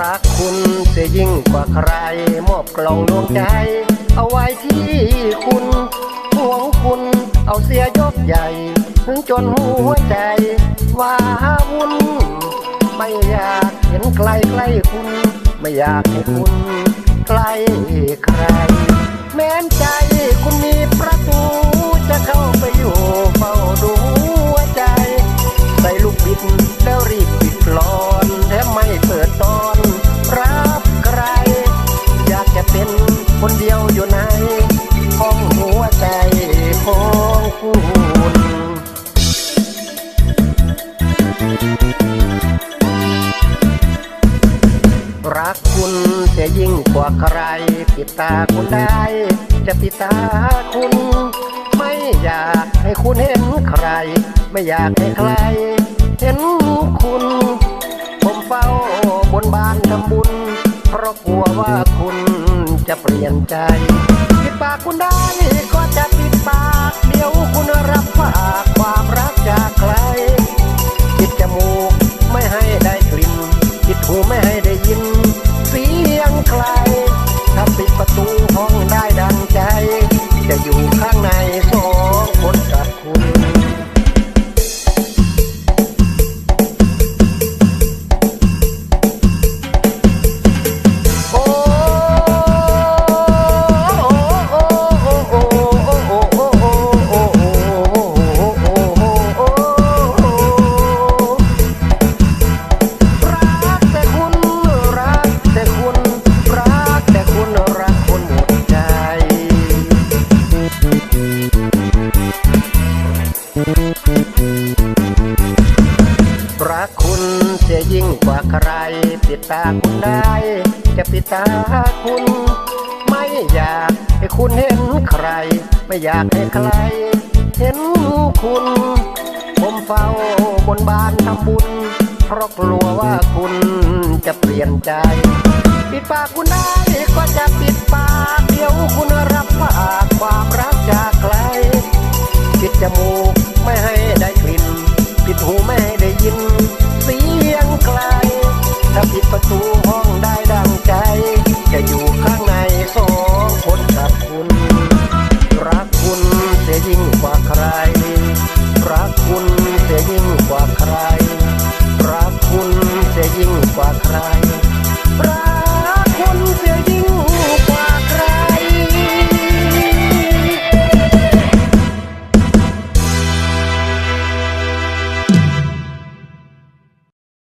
รักคุณเสียยิ่งกว่าใคร มอบกล่องดวงใจ เอาไว้ที่คุณห่วงคุณเอาเสียยกใหญ่ ถึงจนหัวใจว่าวุ่นไม่อยากเห็นใกล้ใกล้คุณ ไม่อยากให้คุณใกล้ใคร รักคุณจะยิ่งกว่าใคร ปิดตาคุณได้ จะปิดตาคุณ ไม่อยากให้คุณเห็นใคร ไม่อยากให้ใคร เห็นคุณ ผมเฝ้าบนบานทำบุญ เพราะกลัวว่าคุณจะเปลี่ยนใจ ปิดปากคุณได้ก็จะปิดปาก เดี๋ยวคุณรับฝาก ยงใคร ถ้าปิดประตูห้องได้ดังใจ จะอยู่ข้างในโซ รักคุณจะยิ่งกว่าใคร ปิดตาคุณได้ จะปิดตาคุณ ไม่อยากให้คุณเห็นใคร ไม่อยากให้ใคร เห็นคุณ ผมเฝ้าบนบานทำบุญ เพราะกลัวว่าคุณจะเปลี่ยนใจ ปิดปากคุณได้ก็จะปิดปากเดี๋ยวคุณรับ ถ้า